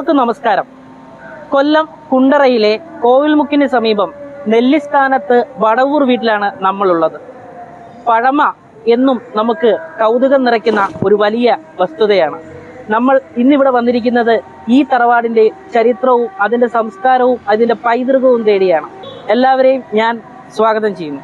എല്ലാവർക്കും നമസ്കാരം. കൊല്ലം കുണ്ടറയിലെ കോവിൽമുക്കിന് സമീപം നെല്ലിസ്ഥാനത്ത് വടവൂർ വീട്ടിലാണ് നമ്മളുള്ളത്. പഴമ എന്നും നമുക്ക് കൗതുകം നിറയ്ക്കുന്ന ഒരു വലിയ വസ്തുതയാണ്. നമ്മൾ ഇന്നിവിടെ വന്നിരിക്കുന്നത് ഈ തറവാടിന്റെ ചരിത്രവും അതിന്റെ സംസ്കാരവും അതിന്റെ പൈതൃകവും തേടിയാണ്. എല്ലാവരെയും ഞാൻ സ്വാഗതം ചെയ്യുന്നു.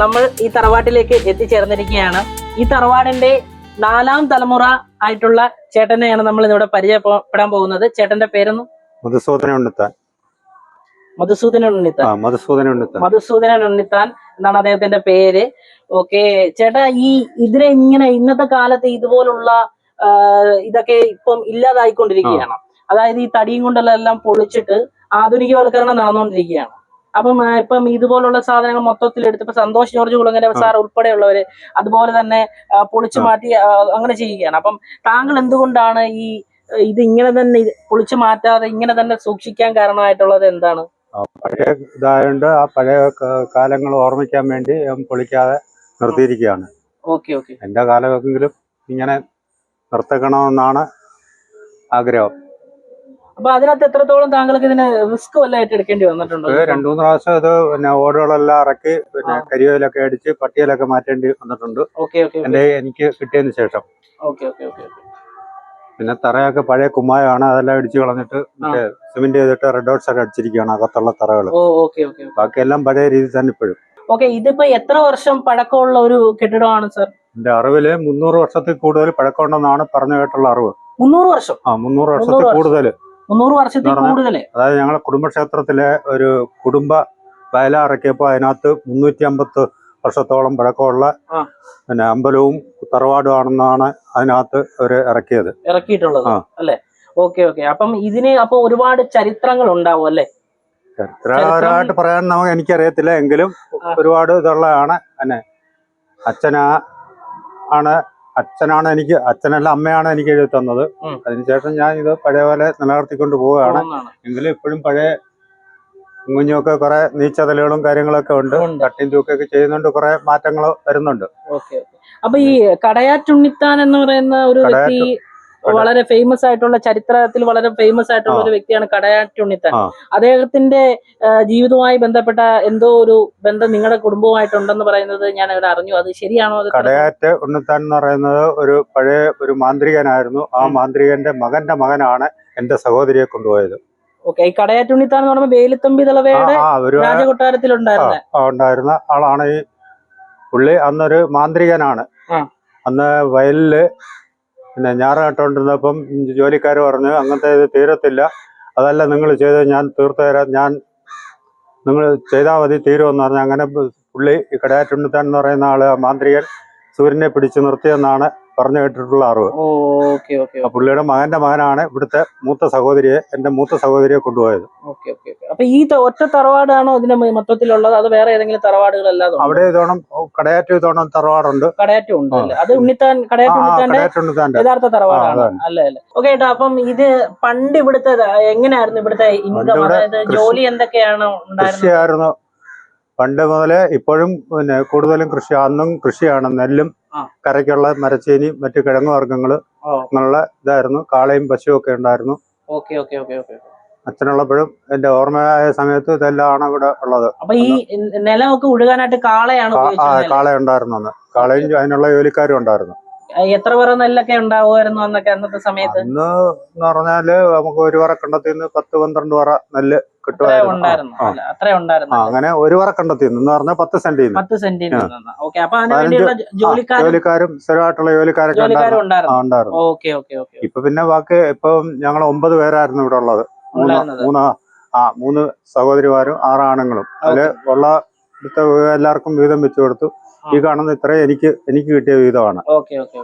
നമ്മൾ ഈ തറവാട്ടിലേക്ക് എത്തിച്ചേർന്നിരിക്കുകയാണ്. ഈ തറവാടിന്റെ നാലാം തലമുറ ആയിട്ടുള്ള ചേട്ടനെയാണ് നമ്മൾ ഇവിടെ പരിചയപ്പെടാൻ പോകുന്നത്. ചേട്ടന്റെ പേരൊന്നും? മധുസൂദന ഉണ്ണിത്താൻ. മധുസൂദന ഉണ്ണിത്താൻ. മധുസൂദന ഉണ്ണിത്താൻ. മധുസൂദന ഉണ്ണിത്താൻ എന്നാണ് അദ്ദേഹത്തിന്റെ പേര്. ഓക്കെ ചേട്ടാ ഈ ഇതിനെ ഇങ്ങനെ ഇന്നത്തെ കാലത്ത് ഇതുപോലുള്ള ഇതൊക്കെ ഇപ്പം ഇല്ലാതായിക്കൊണ്ടിരിക്കുകയാണ്. അതായത് ഈ തടിയും കൊണ്ടുള്ള എല്ലാം പൊളിച്ചിട്ട് ആധുനികവൽക്കരണം നടന്നുകൊണ്ടിരിക്കുകയാണ്. അപ്പം ഇപ്പം ഇതുപോലുള്ള സാധനങ്ങൾ മൊത്തത്തിൽ എടുത്ത് ഇപ്പൊ സന്തോഷ് ജോർജ് കുളങ്ങര സാർ ഉൾപ്പെടെയുള്ളവര് അതുപോലെ തന്നെ പൊളിച്ചു മാറ്റി അങ്ങനെ ചെയ്യുകയാണ്. അപ്പം താങ്കൾ എന്തുകൊണ്ടാണ് ഈ ഇത് ഇങ്ങനെ തന്നെ പൊളിച്ചു മാറ്റാതെ ഇങ്ങനെ തന്നെ സൂക്ഷിക്കാൻ കാരണമായിട്ടുള്ളത് എന്താണ്? പഴയ ഇതായോണ്ട് ആ പഴയ കാലങ്ങൾ ഓർമ്മിക്കാൻ വേണ്ടി പൊളിക്കാതെ നിർത്തിയിരിക്കുകയാണ്. Okay okay. എന്റെ കാലമെങ്കിലും ഇങ്ങനെ നിർത്തക്കണമെന്നാണ് ആഗ്രഹം. അപ്പൊ അതിനകത്ത് എത്രത്തോളം താങ്കൾക്ക് ഇതിന് റിസ്ക് വല്ല ഏറ്റെടുക്കേണ്ടി വന്നിട്ടുണ്ടോ? രണ്ടു മൂന്ന് പ്രാവശ്യം ഇത് പിന്നെ ഓടുകളെല്ലാം ഇറക്കി പിന്നെ ആ. കരിവേലൊക്കെ അടിച്ച് പട്ടിയലൊക്കെ മാറ്റേണ്ടി വന്നിട്ടുണ്ട്. ഓക്കെ ഓക്കെ എന്റെ എനിക്ക് കിട്ടിയതിന് ശേഷം. ഓക്കെ ഓക്കെ ഓക്കെ പിന്നെ തറയൊക്കെ പഴയ കുമ്മായമാണ്. അതെല്ലാം ഇടിച്ചു കളഞ്ഞിട്ട് മറ്റേ സിമെന്റ് ചെയ്തിട്ട് റെഡ് ഡോട്ട്സ് ഒക്കെ അടിച്ചിരിക്കുകയാണ് അകത്തുള്ള തറകൾ. ഓ ഓക്കെ ഓക്കെ ബാക്കിയെല്ലാം പഴയ രീതിയിൽ തന്നെ ഇപ്പോഴും. ഓക്കെ ഇതിപ്പോ എത്ര വർഷം പഴക്കമുള്ള ഒരു കെട്ടിടമാണ് സർ? എന്റെ അറിവിൽ മുന്നൂറ് വർഷത്തിൽ കൂടുതൽ പഴക്കമുണ്ടെന്നാണ് പറഞ്ഞു കേട്ടുള്ള അറിവ്. മുന്നൂറ് വർഷം? ആ മുന്നൂറ് വർഷത്തിൽ കൂടുതൽ. മുന്നൂറ് വർഷത്തിൽ കൂടുതൽ. അതായത് ഞങ്ങളെ കുടുംബക്ഷേത്രത്തിലെ ഒരു കുടുംബ വയല ഇറക്കിയപ്പോൾ അതിനകത്ത് മുന്നൂറ്റി അമ്പത്ത് വർഷത്തോളം പഴക്കമുള്ള പിന്നെ അമ്പലവും തറവാടും ആണെന്നാണ് അതിനകത്ത് അവർ ഇറക്കിയത്. ഇറക്കിയിട്ടുള്ളത്. അല്ലേ? Okay okay. അപ്പം ഇതിന് അപ്പൊ ഒരുപാട് ചരിത്രങ്ങൾ ഉണ്ടാവും അല്ലെ? ചരിത്രപരമായിട്ട് പറയാൻ നമുക്ക് എനിക്കറിയത്തില്ല എങ്കിലും ഒരുപാട് ഇതുള്ളതാണ്. അച്ഛനാ ആണ് അച്ഛനാണ് എനിക്ക് അച്ഛനല്ല അമ്മയാണ് എനിക്ക് എഴുതി തന്നത്. അതിനുശേഷം ഞാൻ ഇത് പഴയ പോലെ നിലനിർത്തിക്കൊണ്ട് പോവുകയാണ്. എങ്കിലും ഇപ്പോഴും പഴയ കുഞ്ഞുമൊക്കെ കുറെ നീച്ചതലുകളും കാര്യങ്ങളൊക്കെ ഉണ്ട്. കട്ടിയും തട്ടിയും തൂക്കൊക്കെ ചെയ്യുന്നുണ്ട് കുറെ മാറ്റങ്ങൾ വരുന്നുണ്ട്. അപ്പൊ ഈ കടയാറ്റുണ്ണിത്താൻ എന്ന് പറയുന്ന ഒരു വ്യക്തി വളരെ ഫേമസ് ആയിട്ടുള്ള ചരിത്രത്തിൽ വളരെ ഫേമസ് ആയിട്ടുള്ള ഒരു വ്യക്തിയാണ് കടയാറ്റുണ്ണിത്തൻ. അദ്ദേഹത്തിന്റെ ജീവിതവുമായി ബന്ധപ്പെട്ട എന്തോ ഒരു ബന്ധം നിങ്ങളുടെ കുടുംബവുമായിട്ടുണ്ടെന്ന് പറയുന്നത് ഞാൻ ഇവിടെ അറിഞ്ഞു. അത് ശരിയാണോ? കടയാറ്റ് ഉണ്ണിത്താൻ എന്ന് പറയുന്നത് ഒരു പഴയ ഒരു മാന്ത്രികനായിരുന്നു. ആ മാന്ത്രികന്റെ മകന്റെ മകനാണ് എന്റെ സഹോദരിയെ കൊണ്ടുപോയത്. ഓക്കെ ഈ കടയാറ്റുണ്ണിത്താൻ എന്ന് പറയുമ്പോൾ വേലുത്തമ്പി തളവയുടെ രാജകൊട്ടാരത്തിൽ രാജകൊട്ടാരത്തിലുണ്ടായിരുന്ന ഉണ്ടായിരുന്ന ആളാണ് ഈ പുള്ളി. അന്നൊരു മാന്ത്രികനാണ്. അന്ന് വയലിൽ പിന്നെ ഞാറ് നട്ടുകൊണ്ടിരുന്നപ്പം ജോലിക്കാർ പറഞ്ഞു അങ്ങനത്തെ ഇത് തീരത്തില്ല. അതല്ല നിങ്ങൾ ചെയ്ത് ഞാൻ തീർത്തു തരാം ഞാൻ നിങ്ങൾ ചെയ്താൽ മതി തീരുമെന്ന് പറഞ്ഞു. അങ്ങനെ പുള്ളി കടയാറ്റുണ്ണിത്താൻ എന്ന് പറയുന്ന ആൾ മാന്ത്രികൻ സൂര്യനെ പിടിച്ചു നിർത്തിയെന്നാണ് പറഞ്ഞു കേട്ടിട്ടുള്ള അറിവ്. ആ പുള്ളിയുടെ മകന്റെ മകനാണ് ഇവിടുത്തെ മൂത്ത സഹോദരിയെ എന്റെ മൂത്ത സഹോദരിയെ കൊണ്ടുപോയത്. അപ്പൊ ഈ ഒറ്റ തറവാടാണോ ഇതിന്റെ മൊത്തത്തിലുള്ളത്? അത് വേറെ ഏതെങ്കിലും ഉണ്ടോ? അവിടെ ഇതോണം കടയാറ്റ് ഇതോണം തറവാടുണ്ട്. കടയാറ്റം ഉണ്ട് അല്ലേ? അത് ഉണ്ണിത്താൻ കടയാറ്റുണ്ണിത്താന്റെ യഥാർത്ഥ തറവാടാണ്. അല്ലേ അല്ലേ? ഓക്കെ ഏട്ടാ അപ്പം ഇത് പണ്ട് ഇവിടുത്തെ എങ്ങനെയായിരുന്നു ഇവിടുത്തെ ഇൻകം അതായത് ജോലി എന്തൊക്കെയാണ് കൃഷിയായിരുന്നു. പണ്ട് മുതലേ ഇപ്പോഴും പിന്നെ കൂടുതലും കൃഷി അന്നും കൃഷിയാണ് നെല്ലും. കരയ്ക്കുള്ള മരച്ചീനി മറ്റു കിഴങ്ങ് വർഗങ്ങൾ ഓ. അങ്ങനെയുള്ള ഇതായിരുന്നു. കാളയും പശുവും ഒക്കെ ഉണ്ടായിരുന്നു. Okay okay okay okay. അച്ഛനുള്ളപ്പോഴും എന്റെ ഓർമ്മയായ സമയത്ത് ഇതെല്ലാം ഇവിടെ ഉള്ളത്. അപ്പൊ ഈ നിലമൊക്കെ ഉഴുകാനായിട്ട് കാളയാണ് കാള ഉണ്ടായിരുന്നു കാളയും അതിനുള്ള ജോലിക്കാരും ഉണ്ടായിരുന്നു. എത്ര പേർ നെല്ലൊക്കെ ഉണ്ടാവുമായിരുന്നു അന്നൊക്കെ അന്നത്തെ സമയത്ത്? അന്ന് എന്ന് പറഞ്ഞാൽ നമുക്ക് ഒരു വറ കണ്ടത്തിൽ നിന്ന് പത്ത് പന്ത്രണ്ട് വറ നെല്ല് കിട്ടുമായിരുന്നു. അത്ര ഉണ്ടായിരുന്നു അങ്ങനെ ഒരു വറ കണ്ടത്തിൽ നിന്ന് പറഞ്ഞാൽ പത്ത് സെന്റിൽ പത്ത് ഓക്കെ അപ്പൊ ജോലിക്കാരും സ്ഥിരമായിട്ടുള്ള ജോലിക്കാരൊക്കെ ഉണ്ടായിരുന്നു. ഓക്കെ ഓക്കെ ഓക്കെ ഇപ്പൊ പിന്നെ ബാക്കി ഇപ്പം ഞങ്ങൾ ഒമ്പത് പേരായിരുന്നു ഇവിടെ ഉള്ളത്. മൂന്ന് ആ മൂന്ന് സഹോദരിമാരും ആറ് ആണുങ്ങളും അതിൽ ഉള്ള എല്ലാവർക്കും വീതം വെച്ചു കൊടുത്തു. ഈ കാണുന്ന ഇത്ര എനിക്ക് എനിക്ക് കിട്ടിയ വിധമാണ്.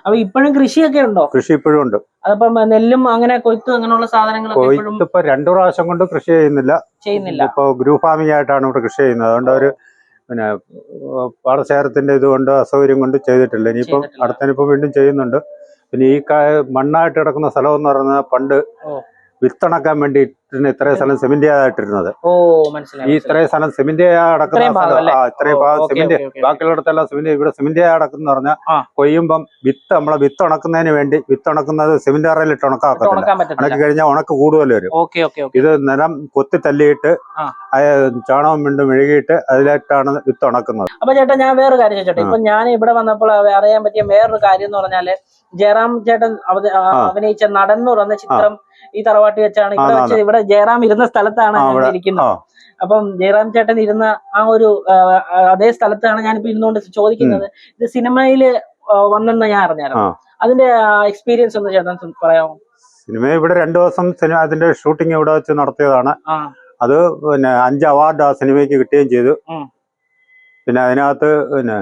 അപ്പൊ ഇപ്പോഴും കൃഷിയൊക്കെ ഉണ്ടോ? കൃഷി ഇപ്പോഴും ഉണ്ട്. അതിപ്പം നെല്ലും അങ്ങനെ കൊയ്ത്തും അങ്ങനെയുള്ള സാധനങ്ങൾ കൊയ്ത്ത് ഇപ്പൊ രണ്ടു പ്രാവശ്യം കൊണ്ട് കൃഷി ചെയ്യുന്നില്ല. ചെയ്യുന്നില്ല. ഇപ്പൊ ഗ്രൂപ്പ് ഫാമിംഗ് ആയിട്ടാണ് ഇവിടെ കൃഷി ചെയ്യുന്നത്. അതുകൊണ്ട് അവർ പിന്നെ പാടശേഖരത്തിന്റെ ഇതുകൊണ്ട് അസൗകര്യം കൊണ്ട് ചെയ്തിട്ടില്ല. ഇനിയിപ്പം. അടുത്തനിപ്പം വീണ്ടും ചെയ്യുന്നുണ്ട്. പിന്നെ ഈ മണ്ണായിട്ട് കിടക്കുന്ന സ്ഥലം എന്ന് പറഞ്ഞാൽ പണ്ട് വിത്തണക്കാൻ വേണ്ടി ഇട്ടിരുന്ന ഇത്രയും സ്ഥലം സിമെന്റ് ആയിട്ടിരുന്നത് ഓ ഈ മനസ്സിലായി. ഇത്രയും സ്ഥലം സിമെന്റ് അടക്കുന്ന സ്ഥലം? ആ ഇത്രയും ഭാഗം സിമെന്റ്. ബാക്കിയുള്ളിടത്തെല്ലാം സിമെന്റ് ഇവിടെ സിമെന്റ് അടക്കുന്ന പറഞ്ഞാൽ. കൊയ്യുമ്പം വിത്ത് നമ്മളെ വിത്ത് ഉണക്കുന്നതിന് വേണ്ടി വിത്ത് ഉണക്കുന്നത് സിമെന്റ് അറയിലിട്ട് ഇട്ട് ഉണക്കാക്കത്തില്ല ഉണക്കി കഴിഞ്ഞാൽ ഉണക്ക് കൂടുതൽ വരും. ഇത് നിലം കൊത്തി തല്ലിയിട്ട് ചാണകം വീണ്ടും മെഴുകിയിട്ട് അതിലായിട്ടാണ് വിത്ത് ഉണക്കുന്നത്. അപ്പൊ ചേട്ടാ ഞാൻ വേറൊരു കാര്യം ചേട്ടാ ഇപ്പൊ ഞാൻ ഇവിടെ വന്നപ്പോൾ അറിയാൻ പറ്റിയ വേറൊരു കാര്യം എന്ന് പറഞ്ഞാൽ ജയറാം ചേട്ടൻ. അഭിനയിച്ച നടൻ എന്ന് പറയുന്ന ചിത്രം ഈ തറവാട്ടി വെച്ചാണ് ഇവിടെ ആ, വെച്ച് ഇവിടെ ജയറാം ഇരുന്ന സ്ഥലത്താണ്. ഇരിക്കുന്നത്. അപ്പം ജയറാം ചേട്ടൻ ഇരുന്ന ആ ഒരു അതേ സ്ഥലത്താണ് ഞാനിപ്പോ ഇരുന്നുകൊണ്ട് ചോദിക്കുന്നത്. ഇത് സിനിമയിൽ വന്നെന്ന് ഞാൻ അറിഞ്ഞായിരുന്നു. അതിന്റെ എക്സ്പീരിയൻസ് ഒന്ന് ചേട്ടൻ പറയാമോ? സിനിമ ഇവിടെ രണ്ടു ദിവസം സിനിമ അതിന്റെ ഷൂട്ടിംഗ് ഇവിടെ വെച്ച് നടത്തിയതാണ്. അത് പിന്നെ അഞ്ച് അവാർഡ് ആ സിനിമയ്ക്ക് കിട്ടുകയും ചെയ്തു. പിന്നെ അതിനകത്ത് പിന്നെ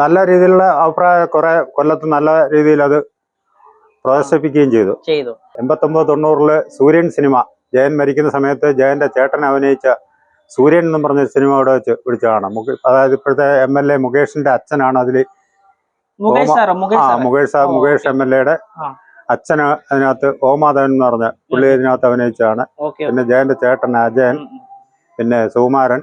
നല്ല രീതിയിലുള്ള അഭിപ്രായ കുറെ കൊല്ലത്ത് നല്ല രീതിയിൽ അത് പ്രദർശിപ്പിക്കുകയും ചെയ്തു. ചെയ്തു. എൺപത്തൊമ്പത് തൊണ്ണൂറിൽ സൂര്യൻ സിനിമ ജയൻ മരിക്കുന്ന സമയത്ത് ജയന്റെ ചേട്ടൻ അഭിനയിച്ച സൂര്യൻ എന്ന് പറഞ്ഞ സിനിമ അവിടെ വെച്ച് പിടിച്ചതാണ് അതായത് ഇപ്പോഴത്തെ എം എൽ എ മുകേഷിന്റെ അച്ഛനാണ് അതിൽ മുകേഷ് മുകേഷ് എം എൽ എയുടെ. അച്ഛന് അതിനകത്ത് ഓമാധവൻ എന്ന് പറഞ്ഞ പുള്ളി ഇതിനകത്ത് അഭിനയിച്ചതാണ്. പിന്നെ ജയന്റെ ചേട്ടൻ അജയൻ പിന്നെ സുകുമാരൻ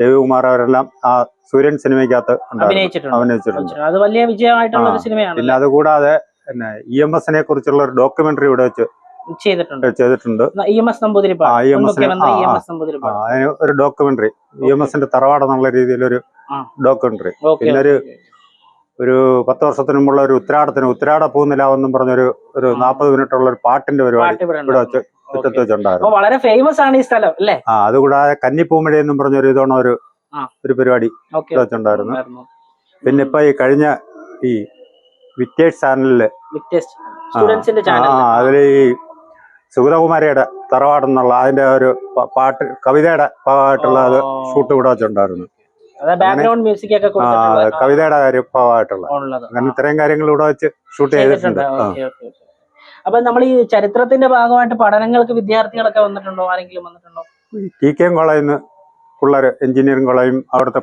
രവികുമാർ അവരെല്ലാം ആ സൂര്യൻ സിനിമയ്ക്കകത്ത് അഭിനയിച്ചിട്ടുണ്ട്. അത് വലിയ വിജയമായിട്ടുള്ള സിനിമയാണ് പിന്നെ അതുകൂടാതെ പിന്നെ ഇ എം എസിനെ കുറിച്ചുള്ള ഒരു ഡോക്യുമെന്ററി ഇവിടെ വെച്ച് ചെയ്തിട്ടുണ്ട്. ചെയ്തിട്ടുണ്ട്. നമ്പൂതിരിപ്പാട് അതിന് ഒരു ഡോക്യുമെന്ററി ഇ എം എസിന്റെ തറവാട് എന്നുള്ള രീതിയിലൊരു. ഡോക്യുമെന്ററി പിന്നെ ഒരു ഒരു പത്ത് വർഷത്തിന് മുമ്പുള്ള ഒരു ഉത്തരാടത്തിന് ഉത്തരാട പോകുന്നില്ല പൂനിലാവെന്നും പറഞ്ഞൊരു ഒരു. നാൽപ്പത് മിനിറ്റ് ഉള്ള ഒരു പാട്ടിന്റെ പരിപാടി ഇവിടെ വെച്ച് മുറ്റത്ത് വെച്ചുണ്ടായിരുന്നു വളരെ ഫേമസ് ആണ് ഈ സ്ഥലം അല്ലേ? ആ അതുകൂടാതെ കന്നിപ്പൂമഴ എന്നും പറഞ്ഞൊരു ഇതോണ ഒരു. ഒരു പരിപാടി വെച്ചുണ്ടായിരുന്നു പിന്നെ ഇപ്പൊ ഈ കഴിഞ്ഞ ഈ വിറ്റേഴ്സ് ചാനലിൽ. സ്റ്റുഡൻസിന്റെ ചാനൽ ഈ സുഗതകുമാരിയുടെ തറവാടെന്നുള്ള അതിന്റെ ഒരു പാട്ട് കവിതയുടെ ഭാഗമായിട്ടുള്ള അത് ഷൂട്ട് ഇവിടെ വെച്ചിട്ടുണ്ടായിരുന്നു ബാക്ക്ഗ്രൗണ്ട് മ്യൂസിക് ഒക്കെ കവിതയുടെ കാര്യം ഭാഗമായിട്ടുള്ള. അങ്ങനെ ഇത്രയും കാര്യങ്ങൾ ഇവിടെ വെച്ച് ഷൂട്ട് ചെയ്തിട്ടുണ്ട്. അപ്പൊ നമ്മൾ ഈ ചരിത്രത്തിന്റെ ഭാഗമായിട്ട് പഠനങ്ങൾക്ക് വിദ്യാർത്ഥികളൊക്കെ വന്നിട്ടുണ്ടോ? ആരെങ്കിലും വന്നിട്ടുണ്ടോ? ടി കെ എം കോളേജിൽ നിന്ന് പിള്ളേര് എഞ്ചിനീയറിംഗ് കോളേജും അവിടുത്തെ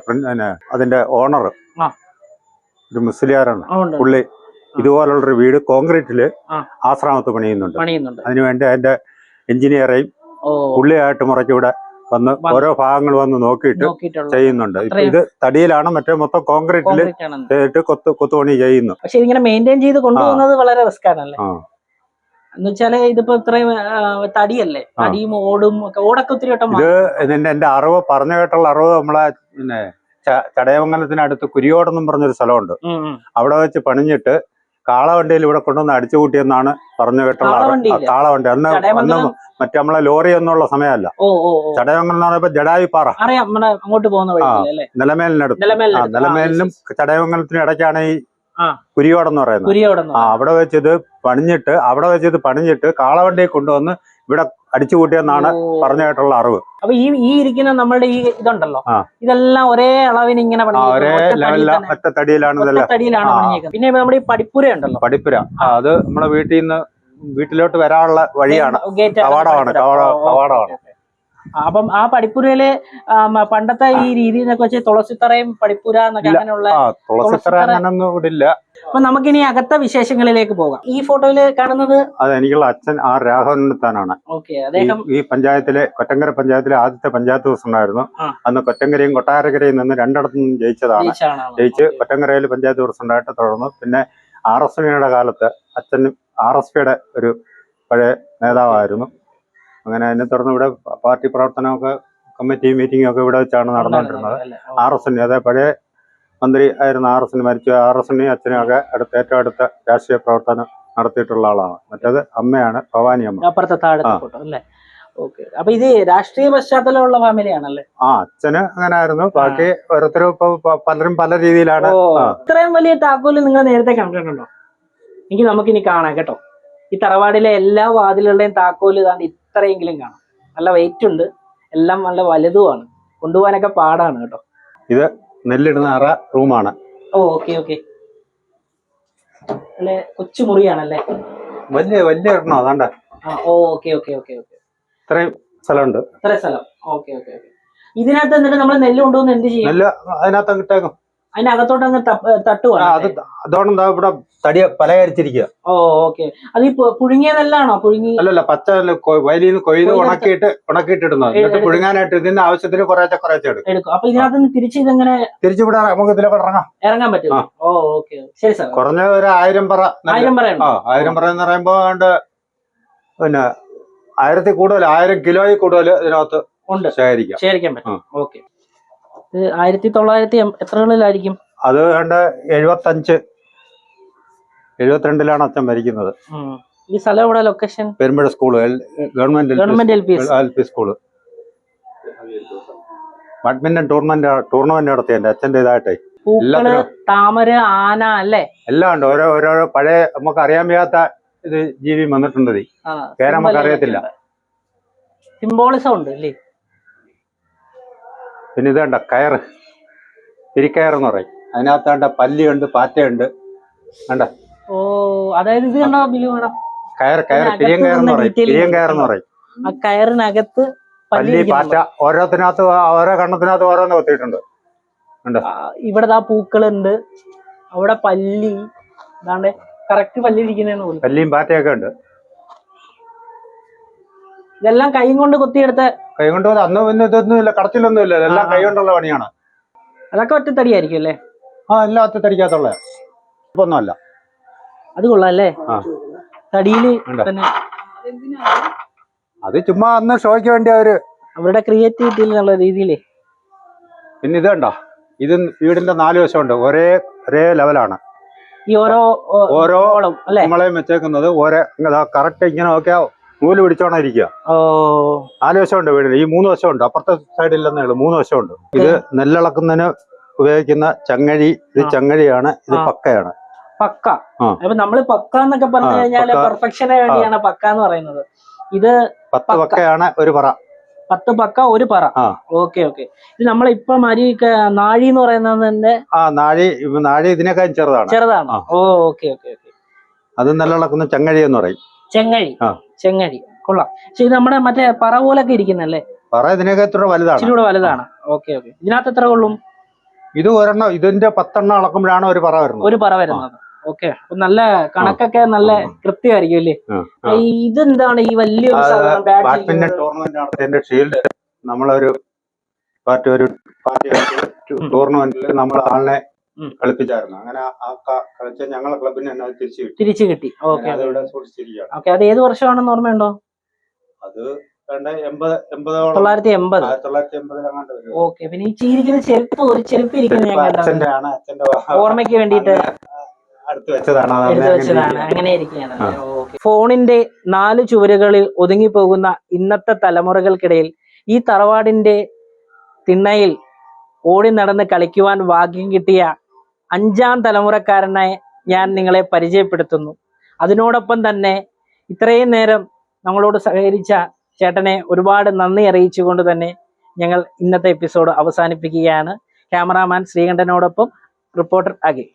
അതിന്റെ ഓണർ ഒരു മുസ്ലിയാരാണ്. പുള്ളി ഇതുപോലുള്ളൊരു വീട് കോൺക്രീറ്റിൽ ആശ്രാമത്ത് പണിയുന്നുണ്ട്. അതിനുവേണ്ടി അതിന്റെ എഞ്ചിനീയറേയും പുള്ളിയായിട്ട് മുറയ്ക്ക് ഇവിടെ വന്ന് ഓരോ ഭാഗങ്ങൾ വന്ന് നോക്കിയിട്ട് ചെയ്യുന്നുണ്ട്. ഇത് തടിയിലാണ് മറ്റേ മൊത്തം കോൺക്രീറ്റിൽ ചെയ്തിട്ട് കൊത്തു കൊത്തുപണി ചെയ്യുന്നു. പക്ഷെ ഇതിങ്ങനെ മെയിന്റെയിൻ ചെയ്ത് കൊണ്ടുപോകുന്നത് വളരെ റിസ്ക് ആണല്ലേ? ആ. എന്ന് വെച്ചാൽ ഇതിപ്പോ ഇത്രയും തടിയല്ലേ? ആ. തടിയും ഓടും ഓടൊക്കെ ഒത്തിരി വട്ടം ഇത് ഇതിന്റെ എന്റെ അറിവ് പറഞ്ഞു കേട്ടുള്ള അറിവ് നമ്മളെ പിന്നെ ചടയമംഗലത്തിനടുത്ത് കുരിയോടെന്നും പറഞ്ഞൊരു സ്ഥലമുണ്ട്. അവിടെ വെച്ച് പണിഞ്ഞിട്ട് കാളവണ്ടിയിൽ ഇവിടെ കൊണ്ടുവന്ന് അടിച്ചു കൂട്ടിയെന്നാണ് പറഞ്ഞു കേട്ടുള്ള കാളവണ്ടി. അന്ന് അന്ന് മറ്റേ നമ്മളെ ലോറി എന്നുള്ള സമയമല്ല. ചടയമംഗലം എന്ന് പറയുമ്പോ ജഡായി പാറ. അങ്ങോട്ട് പോകുന്ന നിലമേലിനടുത്ത്. നിലമേലിനും. ചടയമംഗലത്തിനും ഇടയ്ക്കാണ് ഈ. കുരിയോടെന്ന് പറയുന്നത്. ആ അവിടെ വെച്ചത് പണിഞ്ഞിട്ട് അവിടെ വെച്ചത് പണിഞ്ഞിട്ട് കാളവണ്ടിയെ കൊണ്ടുവന്ന് ഇവിടെ അടിച്ചു കൂട്ടിയെന്നാണ് ഓ. പറഞ്ഞായിട്ടുള്ള അറിവ്. അപ്പൊ ഈ ഈ ഇരിക്കുന്ന നമ്മളുടെ ഈ ഇതുണ്ടല്ലോ ഇതെല്ലാം ഒരേ അളവിന് ഇങ്ങനെ. ഒരേ ലെവലിലാണ്. ഒറ്റ തടിയിലാണ് ഇതെല്ലാം. തടിയിലാണ് പണിഞ്ഞേക്കുന്നത് പിന്നെ നമ്മുടെ ഈ പഠിപ്പുര ഉണ്ടല്ലോ പഠിപ്പുര അത് നമ്മുടെ വീട്ടിൽ നിന്ന് വീട്ടിലോട്ട് വരാനുള്ള വഴിയാണ്. കവാടമാണ് കവാടമാണ്. അപ്പം ആ പഠിപ്പുരയിൽ പണ്ടത്തെ ഈ രീതി എന്നൊക്കെ വെച്ച് തുളസിത്തറയും പഠിപ്പുര എന്നൊക്കെ. അങ്ങനെയുള്ള തുളസിത്തറ അങ്ങനൊന്നും അപ്പൊ നമുക്കിനി അകത്ത വിശേഷങ്ങളിലേക്ക് പോകാം. ഈ ഫോട്ടോയിൽ കാണുന്നത്? അതെ എനിക്കുള്ള അച്ഛൻ ആർ രാഘവനത്താനാണ്. അദ്ദേഹം ഈ പഞ്ചായത്തിലെ കൊറ്റങ്കര പഞ്ചായത്തിലെ ആദ്യത്തെ പഞ്ചായത്ത് പ്രസിഡന്റായിരുന്നു ഉണ്ടായിരുന്നു. അന്ന് കൊറ്റങ്കരയും കൊട്ടാരക്കരയും നിന്ന് രണ്ടിടത്തു നിന്നും ജയിച്ചതാണ്. ജയിച്ച്. കൊറ്റങ്കരയിൽ പഞ്ചായത്ത് പ്രസിഡന്റായിട്ട് തുടർന്നു. പിന്നെ ആർ എസ് പിയുടെ കാലത്ത് അച്ഛൻ ആർ എസ് പിയുടെ ഒരു പഴയ നേതാവായിരുന്നു. അങ്ങനെ അതിനെ തുടർന്ന് ഇവിടെ പാർട്ടി പ്രവർത്തനമൊക്കെ കമ്മിറ്റി മീറ്റിംഗും ഒക്കെ ഇവിടെ വെച്ചാണ് നടന്നുകൊണ്ടിരുന്നത്. ആർ എസ് എൻ അതായത് പഴയ മന്ത്രി ആയിരുന്ന ആർ എസ് എൻ മരിച്ചു. ആർ എസ് എൻ അച്ഛനും ഒക്കെ അടുത്ത ഏറ്റവും അടുത്ത രാഷ്ട്രീയ പ്രവർത്തനം നടത്തിയിട്ടുള്ള ആളാണ്. മറ്റേത് അമ്മയാണ് ഭവാനി അമ്മ. അപ്പുറത്തെ അല്ലേ? അപ്പൊ ഇത് രാഷ്ട്രീയ പശ്ചാത്തലമുള്ള ഫാമിലിയാണല്ലേ? ആ അച്ഛന് അങ്ങനെ ആയിരുന്നു. ബാക്കി ഓരോരുത്തരും ഇപ്പൊ പലരും പല രീതിയിലാണ്. ഇത്രയും വലിയ താക്കോൽ നിങ്ങൾ നേരത്തെ കണ്ടിട്ടുണ്ടോ? എനിക്ക് നമുക്കിനി കാണാം കേട്ടോ. ഈ തറവാടിലെ എല്ലാ വാതിലുകളുടെയും താക്കോൽ താണ്ട് ഇത്രയെങ്കിലും കാണാം. നല്ല വെയിറ്റ് ഉണ്ട്. എല്ലാം നല്ല വലുതുമാണ്. കൊണ്ടുപോകാനൊക്കെ പാടാണ് കേട്ടോ. ഇത് നെല്ലിടുന്ന അറ റൂമാണ് ഓ ഓക്കെ ഓക്കെ അല്ലെ കൊച്ചു മുറിയാണല്ലേ വലിയ വലിയ ഇടണോ അതാണ്ട. ആ ഓ ഓക്കെ ഓക്കെ ഓക്കെ ഓക്കെ ഇത്രയും സ്ഥലമുണ്ട്. ഇത്ര സ്ഥലം. ഓക്കെ ഓക്കെ ഓക്കെ ഇതിനകത്ത് എന്നിട്ട് നമ്മൾ നെല്ല് കൊണ്ടുവന്ന് എന്ത് ചെയ്യും? നെല്ല് അതിനകത്ത് കിട്ടേക്കും അതിനകത്തോട്ട് അങ്ങ് തട്ടുവാണ് ഇവിടെ പലകരിച്ചിരിക്കുക ഓ ഓക്കെ. അത് ഈ പു- പുഴുങ്ങി അല്ലല്ല പച്ച നെല്ല് കൊ- വയലിൽ നിന്ന് കൊയ്ത് ഉണക്കിയിട്ട് ഉണക്കിയിട്ടിടുന്നത്. എന്നിട്ട് പുഴുങ്ങാനായിട്ട് ഇതിന്റെ ആവശ്യത്തിന് കുറേശ്ശെ കുറേശ്ശെ എടുക്കും. എടുക്കും. അപ്പൊ ഇതിനകത്ത് നിന്ന് തിരിച്ച് ഇതെങ്ങനെ തിരിച്ചുവിടെ നമുക്ക് ഇതിലൊക്കെ ഇറങ്ങാം. ഇറങ്ങാൻ പറ്റും ഓ ഓക്കെ. ശരി സാർ കുറഞ്ഞ ഒരു ആയിരം പറ. ആയിരം ആയിരം പറ എന്ന് പറയുമ്പോ പിന്നെ ആയിരത്തി കൂടുതൽ ആയിരം കിലോയിൽ കൂടുതൽ ഇതിനകത്ത് ഉണ്ട്. ശേഖരിക്കാം. ശേഖരിക്കാൻ പറ്റും. ഓക്കെ. ആയിരത്തി തൊള്ളായിരത്തി എത്രകളിലായിരിക്കും? അത് കണ്ട് എഴുപത്തഞ്ച് എഴുപത്തിരണ്ടിലാണ് അച്ഛൻ മരിക്കുന്നത് ഈ സ്ഥലം എവിടെ? Location Perumpazha school government government L P school badminton tournament tournament നടത്തി എന്റെ അച്ഛന്റെ ഇതായിട്ടേ താമര ആന അല്ലേ? എല്ലാം ഉണ്ട്. ഓരോ ഓരോ പഴയ നമുക്ക് അറിയാൻ വയ്യാത്ത ഇത് ജീവി വന്നിട്ടുണ്ട്. പേര് നമുക്ക് അറിയത്തില്ല. സിംബോളിസം ഉണ്ട് അല്ലേ? പിന്നെ ഇതേണ്ട കയറ്. ഇരിക്കയറെന്ന് എന്ന് പറയും. അതിനകത്ത് വേണ്ട പല്ലിയുണ്ട് പാറ്റയുണ്ട്. വേണ്ട. ഓ അതായത് ഇത് കണ്ടോ ബിലു വേണം കയർ കയർ പിരിയം നിന്ന് പറയും. പിരിയം കയർ എന്ന് പറയും. ആ കയറിനകത്ത് പല്ലി പാറ്റ. ഓരോത്തിനകത്ത് ഓരോ കണ്ണത്തിനകത്ത് ഓരോന്ന് കൊത്തിയിട്ടുണ്ട്. ആ, ഇവിടെ ദാ പൂക്കളുണ്ട്. അവിടെ പല്ലി ഇതാണ്ട് കറക്റ്റ് പല്ലി ഇരിക്കുന്നതെന്ന് പോലും. പല്ലിയും പാറ്റയൊക്കെ ഉണ്ട്. ഇതെല്ലാം കൈ കൊണ്ട് കൊത്തിയെടുത്ത കൈ കൊണ്ട് പോലും അന്ന് പിന്നെ ഇതൊന്നും ഇല്ല എല്ലാം ആ. കൈ കൊണ്ടുള്ള പണിയാണ്. അതൊക്കെ ഒറ്റത്തടിയായിരിക്കും അല്ലേ? ആ എല്ലാം ഒറ്റത്തടിക്കാത്തുള്ള ഒന്നുമല്ല അത് കൊള്ളാം അല്ലേ? ആ. തടിയിൽ ഉണ്ട്. തന്നെ അത് ചുമ്മാ അന്ന് ഷോയ്ക്ക് വേണ്ടി അവർ അവരുടെ ക്രിയേറ്റിവിറ്റി എന്നുള്ള രീതിയിൽ. പിന്നെ ഇത് കണ്ടോ? ഇത് വീടിന്റെ നാല് വശമുണ്ട്. ഒരേ ഒരേ ലെവലാണ്. ഈ ഓരോ ഓ, ഓരോ അല്ലേ? നമ്മളെയും വെച്ചേക്കുന്നത് ഓരോ കറക്റ്റ് ഇങ്ങനെ നോക്കിയാ നൂൽ പിടിച്ചോണം ഇരിക്കുക നാല് വശമുണ്ട് വീടിന് ഈ മൂന്ന് വശമുണ്ട്. അപ്പുറത്തെ സൈഡിലെന്നേ ഉള്ളൂ. മൂന്ന് വശമുണ്ട്. ഇത് നെല്ലിളക്കുന്നതിന് ഉപയോഗിക്കുന്ന ചങ്ങഴി. ഇത് ചങ്ങഴിയാണ്. ഇത് പക്കയാണ്. പക്ക. അപ്പൊ നമ്മൾ പക്ക എന്നൊക്കെ പറഞ്ഞു കഴിഞ്ഞാൽ. പെർഫെക്ഷന് വേണ്ടിയാണ് പക്ക എന്ന് പറയുന്നത്. ഇത് പത്ത് പക്ക. പക്കയാണ് ഒരു പറ. പത്ത് പക്ക ഒരു പറ. ആ. Okay okay. ഇത് നമ്മളിപ്പം അരി നാഴി എന്ന് പറയുന്നതിന്റെ ആ നാഴി നാഴി ഇതിനേക്കാൾ ചെറുതാണ്. ചെറുതാണ്. ഓ ഓക്കെ ഓക്കെ ഓക്കെ. അത് നല്ല ചങ്ങഴി എന്ന് പറയും. ചെങ്ങഴി. ചെങ്ങഴി കൊള്ളാം. പക്ഷെ ഇത് നമ്മുടെ മറ്റേ പറ പോലൊക്കെ ഇരിക്കുന്നല്ലേ പറ ഇതിനേക്കാൾ വലുതാണ്. ഇച്ചിരി കൂടെ വലുതാണ്. Okay okay. ഇതിനകത്ത് എത്ര കൊള്ളും? ഇത് ഒരെണ്ണം ഇതിന്റെ പത്തെണ്ണം അളക്കുമ്പോഴാണ് ഒരു പറ വരുന്നത്. ഒരു പറ വരുന്നത്. ഓക്കെ. നല്ല കണക്കൊക്കെ നല്ല കൃത്യമായിരിക്കും അല്ലേ? ഇതെന്താണ് ഈ ബാഡ്മിന്റൺ ഇരിക്കുന്നത്? ടൂർണമെന്റ് നടത്തിയതിന്റെ ഷീൽഡ് നമ്മളൊരു പാർട്ടി ഒരു പാർട്ടി ടൂർണമെന്റിൽ നമ്മൾ ആളിനെ. കളിപ്പിച്ചായിരുന്നു. അങ്ങനെ ആ കളിച്ച ഞങ്ങളെ ക്ലബിന് തന്നെ തിരിച്ചു കിട്ടി. തിരിച്ചു കിട്ടി. ഓക്കെ അങ്ങനെ അതിവിടെ സൂക്ഷിച്ചിരിക്കുകയാണ് ഓക്കെ അത് ഏത് വർഷമാണെന്ന് ഓർമ്മയുണ്ടോ? അത് തൊള്ളായിരത്തി എൺപത് ഓക്കെ പിന്നെ ഈ ചീരിക്കുന്ന ചെരുപ്പ് ഒരു ചെരുപ്പ് ഓർമ്മയ്ക്ക് വേണ്ടിയിട്ട്. അടുത്ത് വെച്ചതാണ് അത് എടുത്തു അങ്ങനെ വെച്ചതാണ്. ഇരിക്കുകയാണ്. അങ്ങനെ ഇരിക്കുകയാണ്. ഫോണിന്റെ നാല് ചുവരുകളിൽ ഒതുങ്ങിപ്പോകുന്ന ഇന്നത്തെ തലമുറകൾക്കിടയിൽ ഈ തറവാടിന്റെ തിണ്ണയിൽ ഓടി നടന്ന് കളിക്കുവാൻ ഭാഗ്യം കിട്ടിയ അഞ്ചാം തലമുറക്കാരനെ ഞാൻ നിങ്ങളെ പരിചയപ്പെടുത്തുന്നു. അതിനോടൊപ്പം തന്നെ ഇത്രയും നേരം നമ്മളോട് സഹകരിച്ച ചേട്ടനെ ഒരുപാട് നന്ദി അറിയിച്ചുകൊണ്ട് തന്നെ ഞങ്ങൾ ഇന്നത്തെ എപ്പിസോഡ് അവസാനിപ്പിക്കുകയാണ്. ക്യാമറാമാൻ ശ്രീകണ്ഠനോടൊപ്പം റിപ്പോർട്ടർ അഖിൽ.